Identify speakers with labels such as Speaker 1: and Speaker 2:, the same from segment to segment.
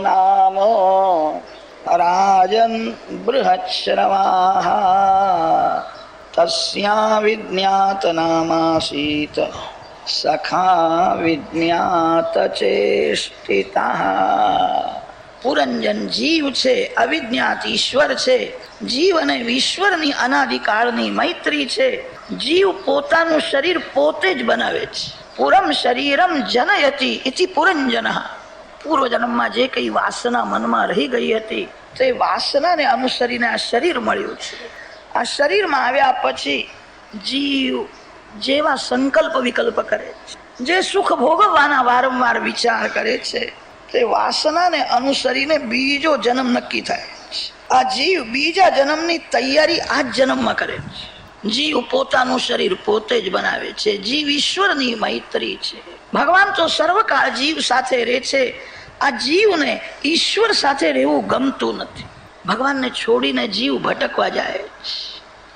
Speaker 1: નામ રાજન બૃહશ્રવાહ તસ્યા વિજ્ઞાત નામાસીત સખા વિજ્ઞાત ચેષ્ટિતા પુરંજન જીવ છે અવિજ્ઞાત ઈશ્વર છે જીવ અને ઈશ્વરની અનાદિકાળની મૈત્રી છે જીવ પોતાનું શરીર પોતે જ બનાવે છે પુરમ શરીરમ જનયતી ઇતિ પુરંજન પૂર્વ જન્મમાં જે કઈ વાસના મનમાં રહી ગઈ હતી તે વાસનાને અનુસરીને આ શરીર મળ્યું છે। આ શરીરમાં આવ્યા પછી જીવ જેવા સંકલ્પ વિકલ્પ કરે છે। જે સુખ ભોગવવાના વારંવાર વિચાર કરે છે તે વાસનાને અનુસરીને બીજો જન્મ નક્કી થાય છે। આ જીવ બીજા જન્મની તૈયારી આ જન્મમાં કરે છે। જીવ પોતાનું શરીર પોતે જ બનાવે છે. જીવ ઈશ્વરની મૈત્રી છે. ભગવાન તો સર્વકાળ જીવ સાથે રહે છે. આ જીવને ઈશ્વર સાથે રહેવું ગમતું નથી. ભગવાનને છોડીને જીવ ભટકવા જાય છે.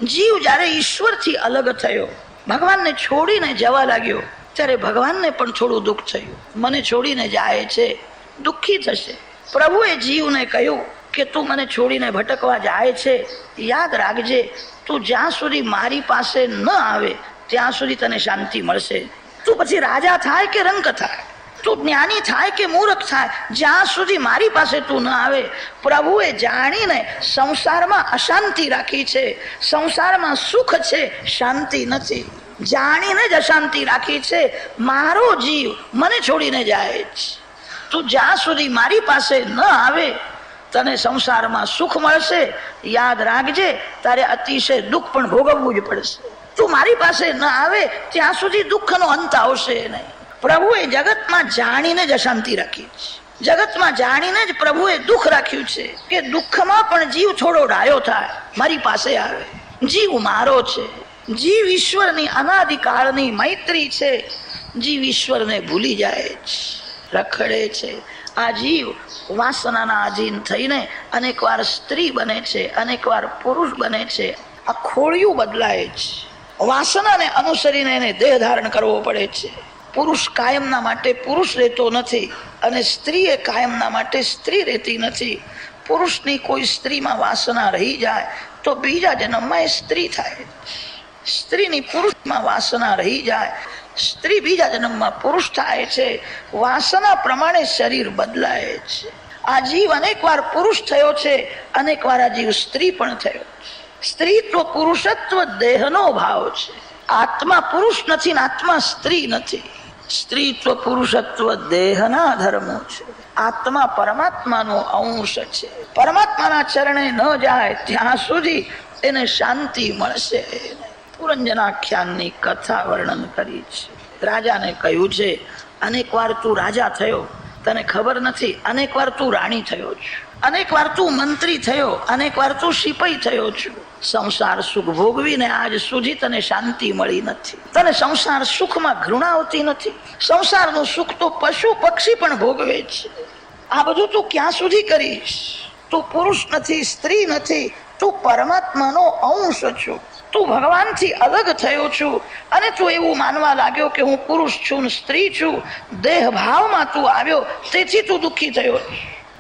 Speaker 1: જીવ જ્યારે ઈશ્વરથી અલગ થયો, ભગવાનને છોડીને જવા લાગ્યો, ત્યારે ભગવાનને પણ થોડું દુઃખ થયું. મને છોડીને જાય છે. દુઃખી થશે. પ્રભુએ જીવને કહ્યું કે તું મને છોડીને ભટકવા જાય છે, યાદ રાખજે, તું જ્યાં સુધી મારી પાસે ન આવે, ત્યાં સુધી તને શાંતિ મળશે. તું પછી રાજા થાય કે રંક થાય? તું જ્ઞાની થાય કે મૂર્ખ થાય? જ્યાં સુધી મારી પાસે તું ન આવે, પ્રભુએ જાણીને સંસારમાં અશાંતિ રાખી છે. સંસારમાં સુખ છે, શાંતિ નથી. જાણીને જ અશાંતિ રાખી છે, મારો જીવ મને છોડીને જાય છે. તું જ્યાં સુધી મારી પાસે ન આવે તને સંસારમાં સુખ મળશે, યાદ રાખજે, તારે અતિશય દુઃખ પણ ભોગવવું જ પડશે. તું મારી પાસે ન આવે, ત્યાં સુધી દુઃખનો અંત આવશે નહીં. પ્રભુએ જગતમાં જાણીને જ અશાંતિ રાખી છે. જગતમાં જાણીને જ પ્રભુએ દુઃખ રાખ્યું છે કે દુઃખમાં પણ જીવ થોડો ડાયો થાય, મારી પાસે આવે. જીવ મારો છે. જીવ ઈશ્વરની અનાદિકાળની મૈત્રી છે. જીવ ઈશ્વરને ભૂલી જાય છે. રખડે છે. આ જીવ વાસનાના આધીન થઈને અનેક વાર સ્ત્રી બને છે અનેક વાર પુરુષ બને છે. આ ખોળિયું બદલાય છે વાસનાને અનુસરીને એને દેહ ધારણ કરવો પડે છે. પુરુષ કાયમના માટે પુરુષ રહેતો નથી અને સ્ત્રી એ કાયમના માટે સ્ત્રી રહેતી નથી. પુરુષની કોઈ સ્ત્રીમાં વાસના રહી જાય તો બીજા જન્મમાં એ સ્ત્રી થાય. સ્ત્રીની પુરુષમાં વાસના રહી જાય. સ્ત્રી બીજા જન્મમાં પુરુષ થાય છે. વાસના પ્રમાણે શરીર બદલાય છે. આ જીવ અનેક વાર પુરુષ થયો છે અનેક વાર આ જીવ સ્ત્રી પણ થયો છે. સ્ત્રીત્વ પુરુષત્વ દેહનો ભાવ છે. આત્મા પુરુષ નથી ને આત્મા સ્ત્રી નથી. સ્ત્રીત્વ પુરુષત્વ દેહના ધર્મો છે. આત્મા પરમાત્માનો અંશ છે. પરમાત્માના ચરણે ન જાય, ત્યાં સુધી એને શાંતિ મળશે. પુરંજનાખ્યાનની કથા વર્ણન કરી છે. રાજાને કહ્યું છે, અનેક વાર તું રાજા થયો, તને ખબર નથી, અનેક વાર તું રાણી થયો છું. અનેક વાર તું મંત્રી થયો, અનેક વાર તું સિપાઈ થયો છું. સંસાર સુખ ભોગવીને આજ સુધી તને શાંતિ મળી નથી. તને સંસાર સુખમાં ઘૃણા આવતી નથી. સંસારનું સુખ તો પશુ પક્ષી પણ ભોગવે છે. આ બધું તું ક્યાં સુધી કરીશ? તું પુરુષ નથી, સ્ત્રી નથી, તું પરમાત્માનો અંશ છું. તું ભગવાનથી અલગ થયો છું અને તું એવું માનવા લાગ્યો કે હું પુરુષ છું ને સ્ત્રી છું દેહ ભાવમાં તું આવ્યો, તેથી તું દુઃખી થયો.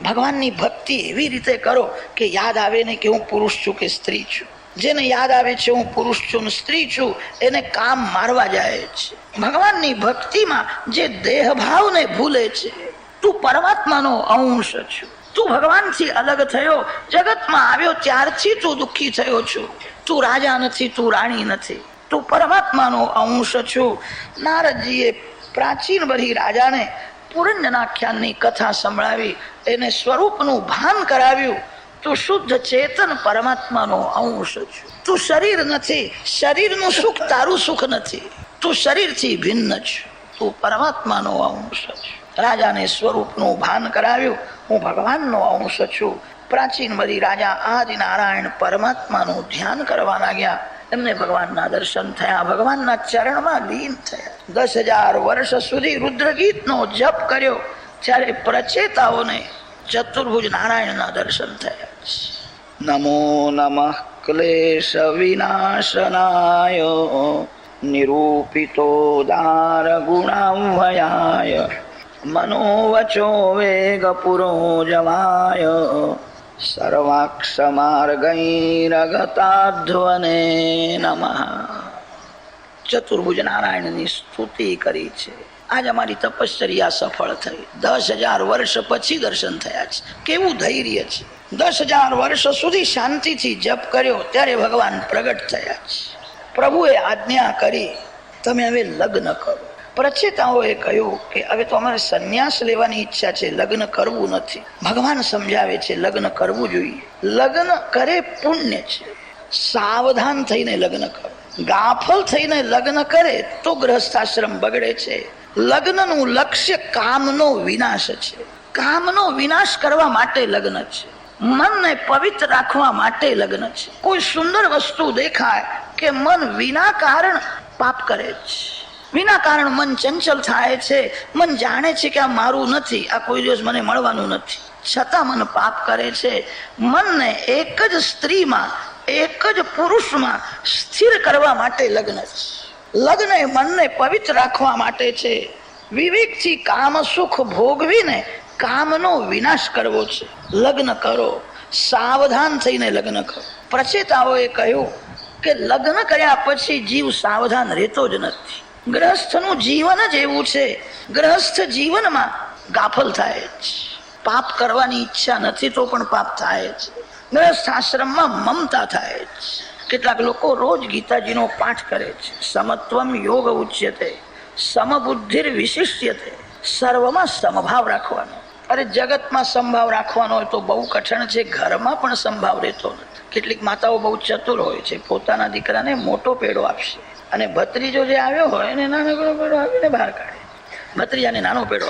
Speaker 1: ભગવાનની ભક્તિ એવી રીતે કરો કે યાદ આવે ને કે હું પુરુષ છું કે સ્ત્રી છું. જેને યાદ આવે છે હું પુરુષ છું ને સ્ત્રી છું, એને કામ મારવા જાય છે. ભગવાનની ભક્તિમાં જે દેહ ભાવને ભૂલે છે, તું પરમાત્માનો અંશ છું. તું ભગવાનથી અલગ થયો, જગતમાં આવ્યો, ત્યારથી તું દુઃખી થયો છું. તું રાજા નથી, તું રાણી નથી, તું પરમાત્માનો અંશ છું. નારદજીએ પ્રાચીન બધી રાજાને પુરંજનાખ્યાનની કથા સંભળાવી, એને સ્વરૂપનું ભાન કરાવ્યું. તું શુદ્ધ ચેતન પરમાત્માનો અંશ છું. તું શરીર નથી, શરીરનું સુખ તારું સુખ નથી. તું શરીરથી ભિન્ન છું. તું પરમાત્માનો અંશ છું. રાજાને સ્વરૂપનું ભાન કરાવ્યું. હું ભગવાનનો અંશ છું. પ્રાચીન બધી રાજા આદિ નારાયણ પરમાત્માનું ધ્યાન કરવા લાગ્યા. એમને ભગવાનના દર્શન થયા. ભગવાનના ચરણમાં લીન થયા. દસ હજાર વર્ષ સુધી રુદ્રગીતનો જપ કર્યો. ત્યારે પ્રચેતાઓને ચતુર્ભુજ નારાયણના દર્શન થયા. નમો નમઃ ક્લેશ વિનાશનાય. નિરૂપિતો દાર ગુણાવયાય. મનોવચો વેગ પુરો જવાય. સર્વાક્ષમાર્ગૈરગતાધ્વને નમઃ ચતુર્ભુજ નારાયણની સ્તુતિ કરી છે આજ અમારી તપશ્ચર્યા સફળ થઈ દસ હજાર વર્ષ પછી દર્શન થયા છે કેવું ધૈર્ય છે દસ હજાર વર્ષ સુધી શાંતિથી જપ કર્યો ત્યારે ભગવાન પ્રગટ થયા છે। પ્રભુએ આજ્ઞા કરી, તમે હવે લગ્ન કરો. પ્રચેતાઓએ કહ્યું કે હવે તો અમારે સંન્યાસ લેવાની ઈચ્છા છે, લગ્ન કરવું નથી. ભગવાન સમજાવે છે, લગ્ન કરવું જોઈએ. લગ્ન કરે પુણ્ય છે. સાવધાન થઈને લગ્ન કરો. ગાફલ થઈને લગ્ન કરે તો ગ્રહસ્થાશ્રમ બગડે છે. લગ્નનું લક્ષ્ય કામનો વિનાશ છે. કામનો વિનાશ કરવા માટે લગ્ન છે. મનને પવિત્ર રાખવા માટે લગ્ન છે. કોઈ સુંદર વસ્તુ દેખાય કે મન વિના કારણ પાપ કરે છે. વિના કારણ મન ચંચલ થાય છે. મન જાણે છે કે આ મારું નથી, આ કોઈ દિવસ મને મળવાનું નથી. છતાં મન પાપ કરે છે. મનને એક જ સ્ત્રીમાં, એક જ પુરુષમાં સ્થિર કરવા માટે લગ્ન છે. લગ્ન મનને પવિત્ર રાખવા માટે છે. વિવેકથી કામ સુખ ભોગવીને કામનો વિનાશ કરવો છે. લગ્ન કરો. સાવધાન થઈને લગ્ન કરો. પ્રચેતાઓએ કહ્યું કે લગ્ન કર્યા પછી જીવ સાવધાન રહેતો જ નથી. ગ્રહસ્થનું જીવન જ એવું છે. ગ્રહસ્થ જીવનમાં ગાફલ થાય છે પાપ કરવાની ઈચ્છા નથી તો પણ પાપ થાય છે ગ્રહસ્થ આશ્રમમાં મમતા થાય છે કેટલાક લોકો રોજ ગીતાજીનો પાઠ કરે છે. સમત્વમ યોગ ઉચ્યતે. સમબુદ્ધિર વિશિષ્યતે. સર્વમાં સમભાવ રાખવાનો. અરે જગતમાં સંભાવ રાખવાનો હોય તો બહુ કઠણ છે. ઘરમાં પણ સંભાવ રહેતો નથી. કેટલીક માતાઓ બહુ ચતુર હોય છે. પોતાના દીકરાને મોટો પેડો આપશે. અને ભત્રીજો જે આવ્યો હોય એને નાનકડો પેડો આપીને બહાર કાઢે. ભત્રીજાને નાનો પેડો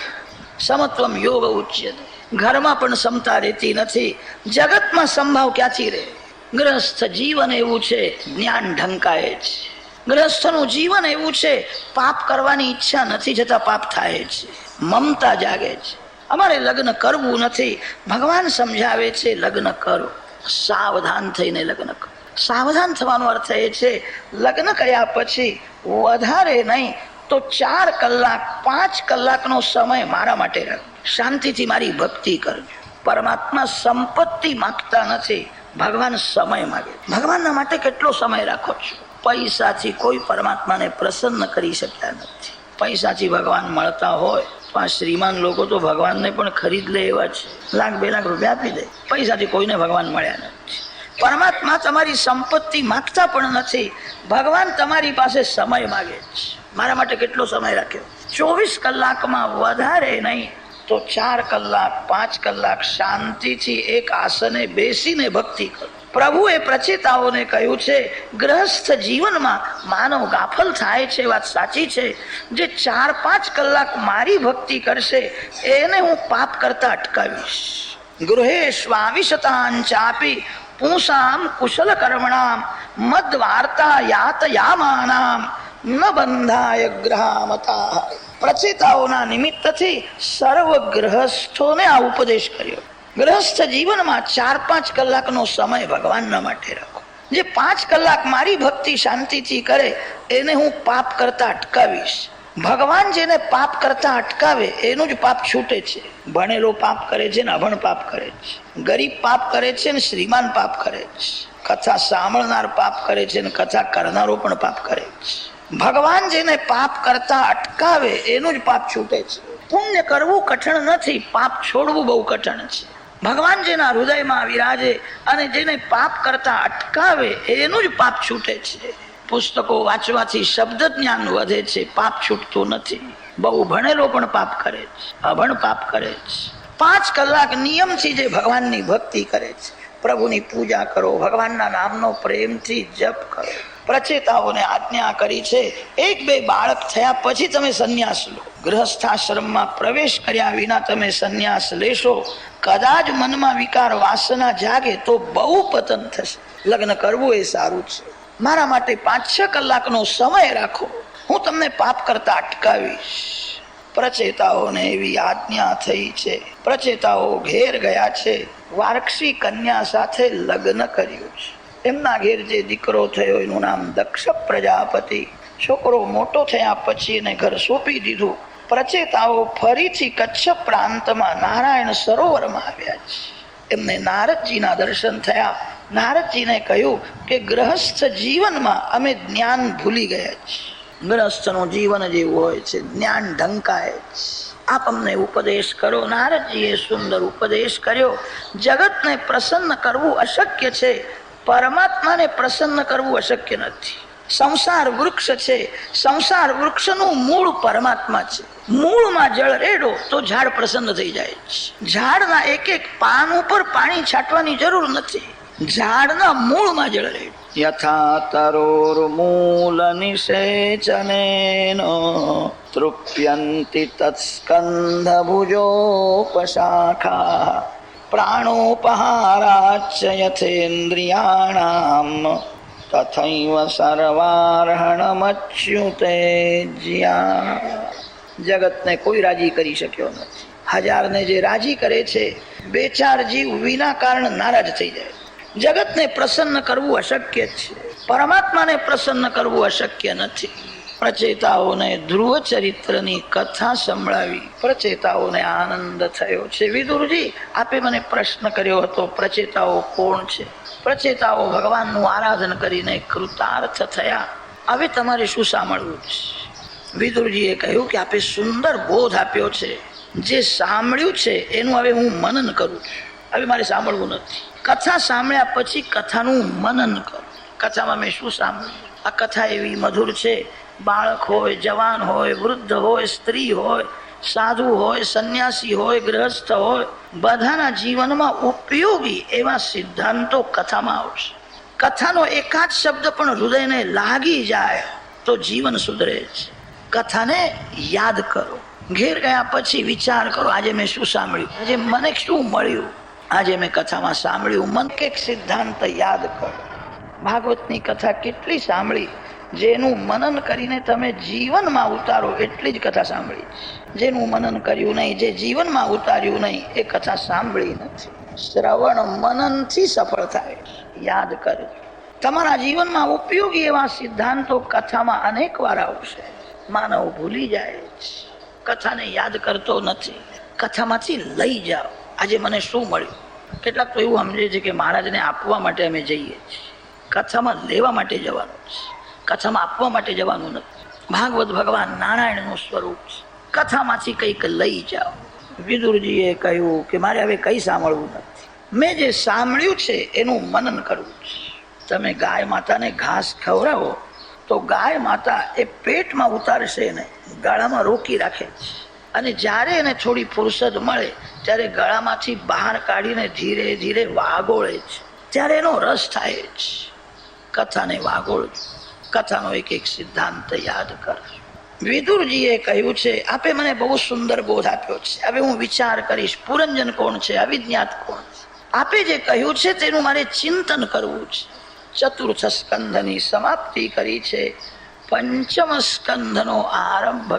Speaker 1: સમત્વમ યોગ ઉચ્ય ઘરમાં પણ સમતા રહેતી નથી. જગતમાં સંભાવ ક્યાંથી રહે? ગ્રસ્થ જીવન એવું છે, જ્ઞાન ઢંકાય છે ગ્રસ્થનું જીવન એવું છે, પાપ કરવાની ઈચ્છા નથી જતા પાપ થાય છે મમતા જાગે છે અમારે લગ્ન કરવું નથી. ભગવાન સમજાવે છે, લગ્ન કરો. સાવધાન થઈને લગ્ન સાવધાન થવાનો અર્થ એ છે, લગ્ન કર્યા પછી વધારે નહીં તો ચાર કલાક, પાંચ કલાકનો સમય મારા માટે રાખો શાંતિથી મારી ભક્તિ કરજો. પરમાત્મા સંપત્તિ માગતા નથી, ભગવાન સમય માગે. ભગવાનના માટે કેટલો સમય રાખો છો? પૈસાથી કોઈ પરમાત્માને પ્રસન્ન કરી શક્યા નથી. પૈસાથી ભગવાન મળતા હોય આ શ્રીમાન લોકો તો ભગવાનને પણ ખરીદ લે એવા છે લાખ બે લાખ રૂપિયા આપી દે. પૈસાથી કોઈને ભગવાન મળ્યા નથી. પરમાત્મા તમારી સંપત્તિ માગતા પણ નથી. ભગવાન તમારી પાસે સમય માગે છે મારા માટે કેટલો સમય રાખ્યો? ચોવીસ કલાકમાં વધારે નહીં, તો ચાર કલાક, પાંચ કલાક શાંતિથી એક આસને બેસીને ભક્તિ કરો. પ્રભુએ પ્રચેતાઓને કહ્યું છે, ગ્રહસ્થ જીવનમાં માનવ ગાફલ થાય છે. વાત સાચી છે. જે ચાર પાંચ કલાક મારી ભક્તિ કરશે, એને હું પાપ કરતા અટકાવીશ. ગૃહે સ્વામિશતાન ચાપી પૂંસામ કુશલ કર્મણામ મદ વાર્તા યાતયામાનામ, ન બંધાય ગ્રહામતા પ્રચેતાઓના નિમિત્તથી સર્વ ગ્રહસ્થોને આ ઉપદેશ કર્યો. ગ્રહસ્થ જીવનમાં ચાર પાંચ કલાકનો સમય ભગવાનના માટે રાખો. જે પાંચ કલાક મારી ભક્તિ શાંતિથી કરે, એને હું પાપ કરતા અટકાવીશ. ભગવાન જેને પાપ કરતા અટકાવે, એનું જ પાપ છૂટે છે. ભણેલો પાપ કરે છે ને અભણ પાપ કરે છે. ગરીબ પાપ કરે છે ને શ્રીમાન પાપ કરે છે. કથા સાંભળનાર પાપ કરે છે ને કથા કરનારો પણ પાપ કરે છે. ભગવાન જેને પાપ કરતા અટકાવે, એનું જ પાપ છૂટે છે. પુણ્ય કરવું કઠણ નથી, પાપ છોડવું બહુ કઠણ છે. ભગવાન જેના હૃદયમાં વિરાજે અને જેને પાપ કરતા અટકાવે, એનું જ પાપ છૂટે છે. પુસ્તકો વાંચવાથી શબ્દ જ્ઞાન વધે છે, પાપ છૂટતું નથી. બહુ ભણેલો પણ પાપ કરે છે, અભણ પાપ કરે છે. પાંચ કલાક નિયમથી જે ભગવાનની ભક્તિ કરે છે, પ્રભુની પૂજા કરો, ભગવાનના નામનો પ્રેમથી જપ કરો. પ્રચેતાઓને આજ્ઞા કરી છે. એક બે બાળક થયા પછી તમે સંન્યાસ લો. ગૃહસ્થાશ્રમમાં પ્રવેશ કર્યા વિના તમે સંન્યાસ લેશો. કદાચ મનમાં વિકાર વાસના જાગે તો બહુ પતન થશે. લગ્ન કરવું એ સારું છે. મારા માટે પાંચ છ કલાકનો સમય રાખો. હું તમને પાપ કરતા અટકાવીશ. પ્રચેતાઓને એવી આજ્ઞા થઈ છે. પ્રચેતાઓ ઘેર ગયા છે. વાર્ક્ષી કન્યા સાથે લગ્ન કર્યું છે. એમના ઘેર જે દીકરો થયો એનું નામ દક્ષ પ્રજાપતિ. છોકરો મોટો થયા પછી એને ઘર સોંપી દીધું. પ્રચેતાઓ ફરીથી કચ્છ પ્રાંતમાં નારાયણ સરોવરમાં આવ્યા છે. એમને નારદજીના દર્શન થયા. નારદજીને કહ્યું કે ગ્રહસ્થ જીવનમાં અમે જ્ઞાન ભૂલી ગયા છીએ. ગ્રહસ્થનું જીવન જેવું હોય છે, જ્ઞાન ઢંકાય છે. આપ અમને ઉપદેશ કરો. નારદજીએ સુંદર ઉપદેશ કર્યો. જગતને પ્રસન્ન કરવું અશક્ય છે. પરમાત્માને પ્રસન્ન કરવું અશક્ય નથી. સંસાર વૃક્ષ છે. સંસાર વૃક્ષનું મૂળ પરમાત્મા છે. મૂળમાં જળ રેડો તો ઝાડ પ્રસન્ન થઈ જાય છે ઝાડના એક એક પાન ઉપર પાણી છાંટવાની જરૂર નથી. ઝાડના મૂળમાં જળ રેડો. યથા તરોર્મૂલ નિષેચને તૃપ્યંતિ તત્સ્કંધ ભુજોપશાખા યથેન્દ્રિયાણામ તથૈવ સર્વાર્હણમચ્યુતે જ્યા જગતને કોઈ રાજી કરી શક્યો નથી હજારને જે રાજી કરે છે બે ચાર જીવ વિના કારણ નારાજ થઈ જાય જગતને પ્રસન્ન કરવું અશક્ય છે પરમાત્માને પ્રસન્ન કરવું અશક્ય નથી પ્રચેતાઓને ધ્રુવ ચરિત્રની કથા સંભળાવી પ્રચેતાઓને આનંદ થયો છે. વિદુરજી, આપે મને પ્રશ્ન કર્યો હતો, પ્રચેતાઓ કોણ છે? પ્રચેતાઓ ભગવાનનું આરાધન કરીને કૃતાર્થ થયા. હવે તમારે શું સાંભળવું છે? વિદુરજીએ કહ્યું કે આપે સુંદર બોધ આપ્યો છે. જે સાંભળ્યું છે, એનું હવે હું મનન કરું છું. હવે મારે સાંભળવું નથી. કથા સાંભળ્યા પછી કથાનું મનન કરું. કથામાં મેં શું સાંભળ્યું? આ કથા એવી મધુર છે બાળક હોય, જવાન હોય, વૃદ્ધ હોય, સ્ત્રી હોય, સાધુ હોય, સંન્યાસી હોય ગ્રહસ્થ હોય, બધાના જીવનમાં ઉપયોગી એવા સિદ્ધાંતો કથામાં આવશે. કથાનો એકાદ શબ્દ પણ હૃદયને લાગી જાય તો જીવન સુધરે છે કથાને યાદ કરો. ઘેર ગયા પછી વિચાર કરો, આજે મેં શું સાંભળ્યું? આજે મને શું મળ્યું? આજે મેં કથામાં સાંભળ્યું. મન કે સિદ્ધાંત યાદ કરો. ભાગવતની કથા કેટલી સાંભળી? જેનું મનન કરીને તમે જીવનમાં ઉતારો એટલી જ કથા સાંભળી જેનું મનન કર્યું નહીં, જે જીવનમાં ઉતાર્યું નહીં, એ કથા સાંભળી નથી. શ્રવણ મનનથી સફળ થાય. યાદ કરજો તમારા જીવનમાં ઉપયોગી એવા સિદ્ધાંતો કથામાં અનેક વાર આવશે. માનવ ભૂલી જાય કથાને યાદ કરતો નથી. કથામાંથી લઈ જાઓ. આજે મને શું મળ્યું? કેટલાક તો એવું સમજે છે કે મહારાજને આપવા માટે અમે જઈએ છીએ. કથામાં લેવા માટે જવાનું છે. કથામાં આપવા માટે જવાનું નથી. ભાગવત ભગવાન નારાયણનું સ્વરૂપ છે. કથામાંથી કંઈક લઈ જાઓ. વિદુરજીએ કહ્યું કે મારે હવે કંઈ સાંભળવું નથી. મેં જે સાંભળ્યું છે એનું મનન કરવું છે. તમે ગાય માતાને ઘાસ ખવડાવો તો ગાય માતા એ પેટમાં ઉતારશે ને ગળામાં રોકી રાખે છે. અને જ્યારે એને થોડી ફુરસદ મળે, ત્યારે ગળામાંથી બહાર કાઢીને ધીરે ધીરે વાગોળે છે. ત્યારે એનો રસ થાય છે. કથાને વાગોળજો. કથાનો એક એક સિદ્ધાંત યાદ કરજો વિદુરજીએ કહ્યું છે, આપે મને બહુ સુંદર બોધ આપ્યો છે. હવે હું વિચાર કરીશ, પુરંજન કોણ છે, અવિજ્ઞાત કોણ છે? આપે જે કહ્યું છે તેનું મારે ચિંતન કરવું છે. ચતુર્થ સ્કંધની સમાપ્તિ કરી છે પંચમ સ્કંધનો આરંભ